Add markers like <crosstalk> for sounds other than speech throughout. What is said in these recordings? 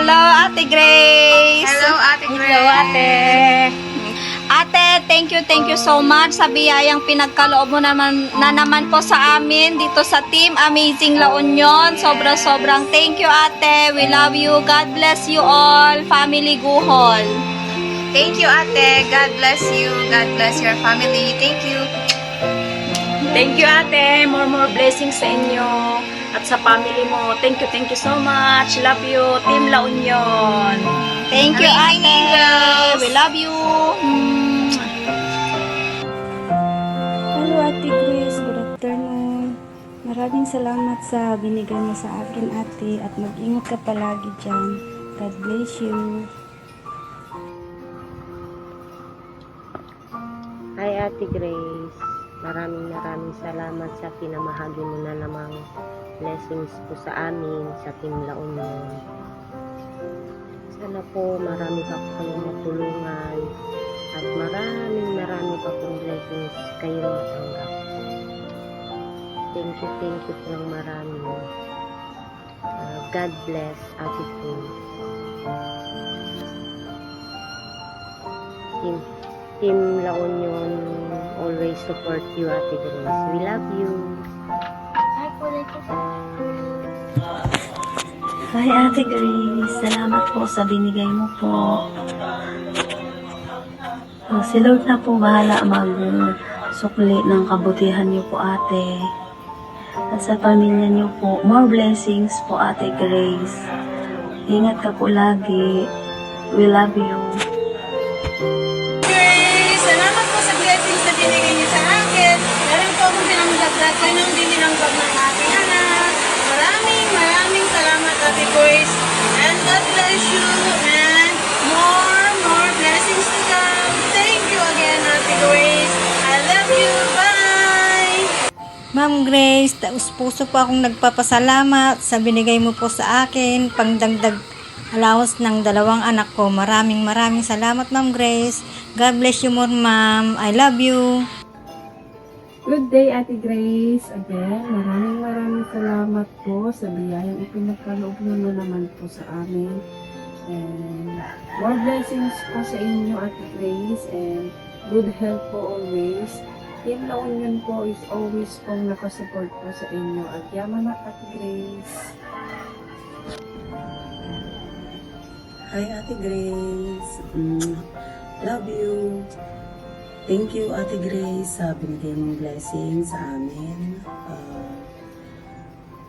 Hello, Ate Grace. Hello, Ate Grace. Hello, Ate. Ate, thank you, thank you so much sa biyayang pinagkaloob mo naman, na naman po sa amin dito sa Team Amazing La Union. Sobra-sobrang thank you, Ate. We love you. God bless you all. Family Guhol. Thank you, Ate. God bless you. God bless your family. Thank you. Thank you, ate. More, more blessings sa inyo at sa family mo. Thank you, thank you so much. Love you, Team La Union. Thank you, Ate. We love you. Hello Ate Grace, good afternoon. Maraming salamat sa binigay mo sa akin ate at mag-ingat ka palagi dyan. God bless you. Hi Ate Grace, maraming maraming salamat sa pinamahagi mo na namang blessings po sa amin sa Team La Union. Sana po marami pa po kayong matulungan at maraming marami pa pong blessings kayong matanggap. Thank you, thank you po ng marami. Uh, God bless Ate Team. Team Team La Union always support you, Ate Grace. We love you. Hi Ate Grace, salamat po sa binigay mo po. Oh, si Lord na po bahala mag-sukli ng kabutihan niyo po ate. At sa pamilya niyo po, more blessings po Ate Grace. Ingat ka po lagi. We love you. Grace, salamat po sa blessings na binigay niyo sa akin. Meron po akong pinangdagdag kayo ng dinilanggang ng aking anak. Maraming, maraming salamat, Ate Grace. And God bless you. And more, more blessings to come. Thank you again, Ate Grace. I love you. Bye! Ma'am Grace, taus puso po akong nagpapasalamat sa binigay mo po sa akin, pangdagdag allowance ng dalawang anak ko. Maraming maraming salamat, Ma'am Grace. God bless you more, Ma'am. I love you. Good day, Ate Grace. Again, maraming maraming salamat po sa biyayang ipinagkaloob na naman po sa amin. And more blessings po sa inyo, Ate Grace. And good health po always. Team La Union po is always pong nakasupport po sa inyo. At yaman na, Ate Grace. Hi, Ate Grace. Mm, love you. Thank you, Ate Grace, sa binigay mong blessing sa amin. Ah,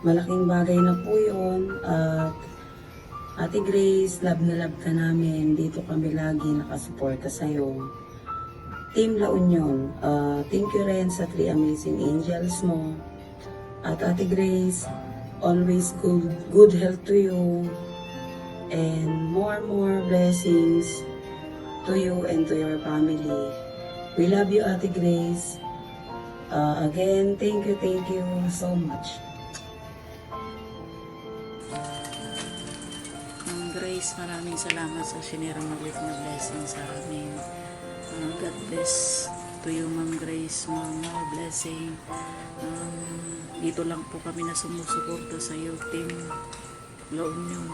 malaking bagay na po yun. At Ate Grace, love na love ka namin. Dito kami lagi nakasuporta sa'yo. Team La Union, ah, thank you rin sa three amazing angels mo. At Ate Grace, always good, good health to you and more more blessings to you and to your family. We love you, Ate Grace. Uh, again, thank you, thank you so much. Grace, maraming salamat sa sinirang maliit na blessing sa amin. Uh, God bless to you, Ma'am Grace. Ma'am, blessing. Um, dito lang po kami na sumusuporta sa iyo, Team La Union.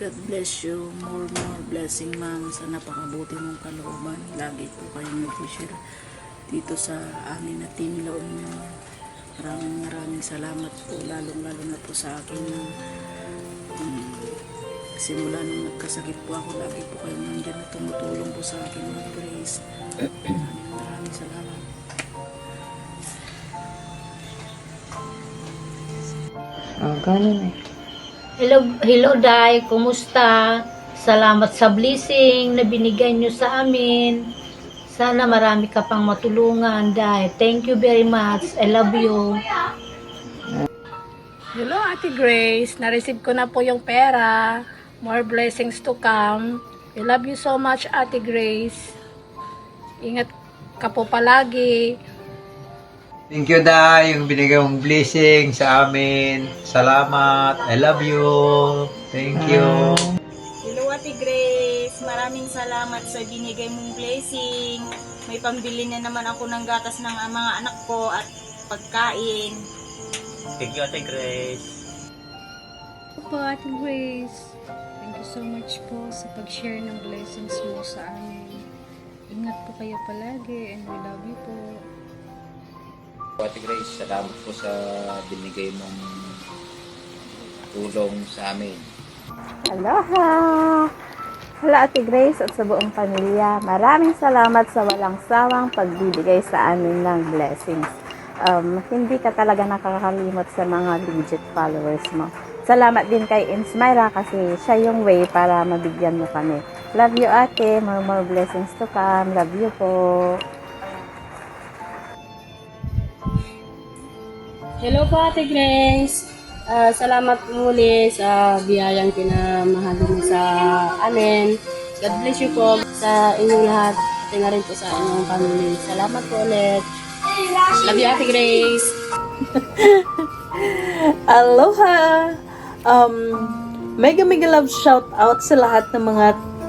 God bless you. More, more blessing, Ma'am, sa napakabuti mong kalooban. Lagi po kayong nag-share dito sa amin na Team La Union. Maraming maraming salamat po, lalong-lalo na po sa akin um, simula nung nagkasakit po ako, lagi po kayo nandiyan na tumutulong po sa akin ng Grace. Maraming maraming salamat. Hello, hello Day, kumusta? Salamat sa blessing na binigay nyo sa amin. Sana marami ka pang matulungan, Day. Thank you very much. I love you. Hello, Ate Grace. Na-receive ko na po yung pera. More blessings to come. I love you so much, Ate Grace. Ingat ka po palagi. Thank you, Day, yung binigay mong blessing sa amin. Salamat. I love you. Thank you. Hello, Ate Grace. Maraming salamat sa binigay mong blessing. May pambili na naman ako ng gatas ng mga anak ko at pagkain. Thank you, Ate Grace. Po, Ate Grace. Thank you so much po sa pag-share ng blessings mo sa amin. Ingat po kayo palagi and we love you po. Ate Grace, salamat po sa binigay mong tulong sa amin. Aloha! Hala Ate Grace at sa buong pamilya, maraming salamat sa walang sawang pagbibigay sa amin ng blessings. Um, hindi ka talaga nakakalimot sa mga legit followers mo. Salamat din kay Insmira kasi siya yung way para mabigyan mo kami. Love you ate, more more blessings to come. Love you po. Hello po Ate Grace. Ah, salamat muli sa biyayang pinamahal mo sa amin. God bless you po sa inyong lahat. Pati na rin po sa inyong family. Salamat po ulit. Love you Ate Grace. <laughs> Aloha! Um, mega mega love shout out sa lahat ng mga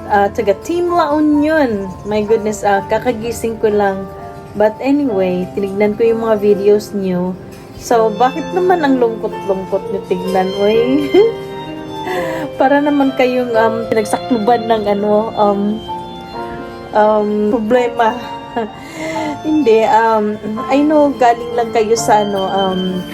uh, taga Team La Union. My goodness, ah, kakagising ko lang. But anyway, tinignan ko yung mga videos niyo. So, bakit naman ang lungkot-lungkot niyo tignan, oy? <laughs> Para naman kayong um, pinagsakluban ng ano, um, um, problema. <laughs> Hindi, um, I know galing lang kayo sa ano, um,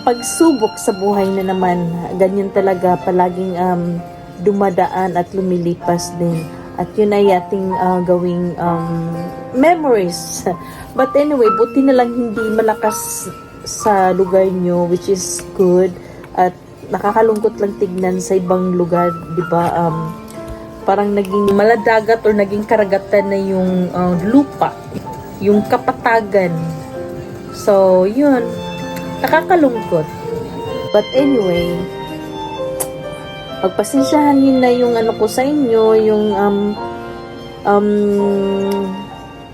pagsubok sa buhay na naman. Ganyan talaga, palaging um, dumadaan at lumilipas din. At yun ay ating uh, gawing um, memories. But anyway, buti na lang hindi malakas sa lugar nyo, which is good. At nakakalungkot lang tignan sa ibang lugar, di ba? Um, parang naging maladagat or naging karagatan na yung uh, lupa, yung kapatagan. So, yun. Nakakalungkot. But anyway, pagpasensyahan nyo na yung ano ko sa inyo, yung um, um,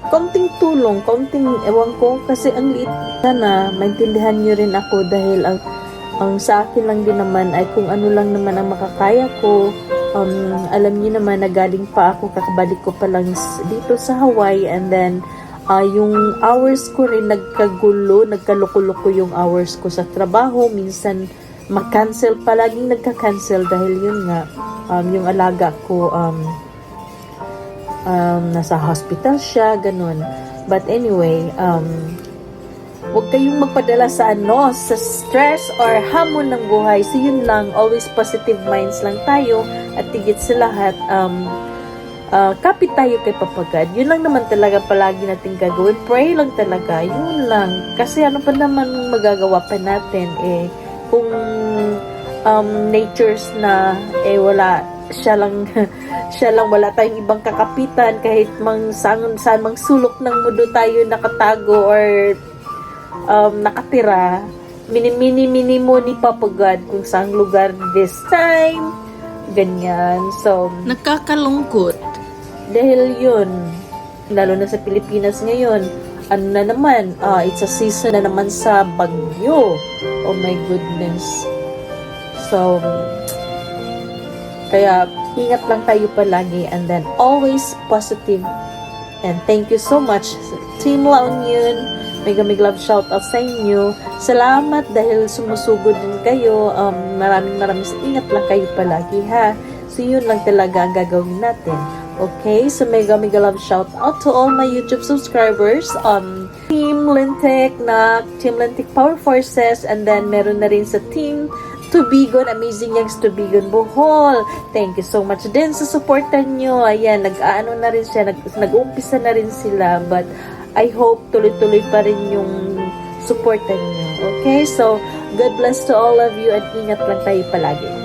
konting tulong, konting ewan ko, kasi ang liit sana, maintindihan nyo rin ako dahil ang ang sa akin lang din naman ay kung ano lang naman ang makakaya ko. Um, alam niyo naman na galing pa ako, kakabalik ko pa lang dito sa Hawaii and then ah, yung hours ko rin nagkagulo, nagkaluko-luko yung hours ko sa trabaho. Minsan mag-cancel, palaging nagka-cancel dahil yun nga, um, yung alaga ko um, um, nasa hospital siya, ganun. But anyway, um, Huwag kayong magpadala sa ano, sa stress or hamon ng buhay. So yun lang, always positive minds lang tayo at tigit sa lahat, um, uh, kapit tayo kay papagad. Yun lang naman talaga palagi natin gagawin. Pray lang talaga, yun lang. Kasi ano pa naman magagawa pa natin eh, kung um, natures na eh wala siya lang <laughs> siya lang wala tayong ibang kakapitan kahit mang saan, saan mang sulok ng mundo tayo nakatago or um, nakatira, mini-mini-mini mo ni Papa God kung saan lugar this time. Ganyan. So, Nakakalungkot. Dahil yun, lalo na sa Pilipinas ngayon, ano na naman, ah, it's a season na naman sa bagyo. Oh my goodness. So, kaya ingat lang tayo palagi and then always positive. And thank you so much Team La Union. Mega mega love shout out sa inyo. Salamat dahil sumusugod din kayo. Um, maraming maraming ingat lang kayo palagi ha. So yun lang talaga ang gagawin natin. Okay, so mega mega love shout out to all my YouTube subscribers. Um, Team Lintek na Team Lintek Power Forces and then meron na rin sa Team Tubigon, Amazing Youngs Tubigon Bohol. Thank you so much din sa supportan nyo. Ayan, nag-ano na rin siya, nag, nag-umpisa na rin sila. But I hope tuloy-tuloy pa rin yung supportan nyo. Okay, so God bless to all of you at ingat lang tayo palagi.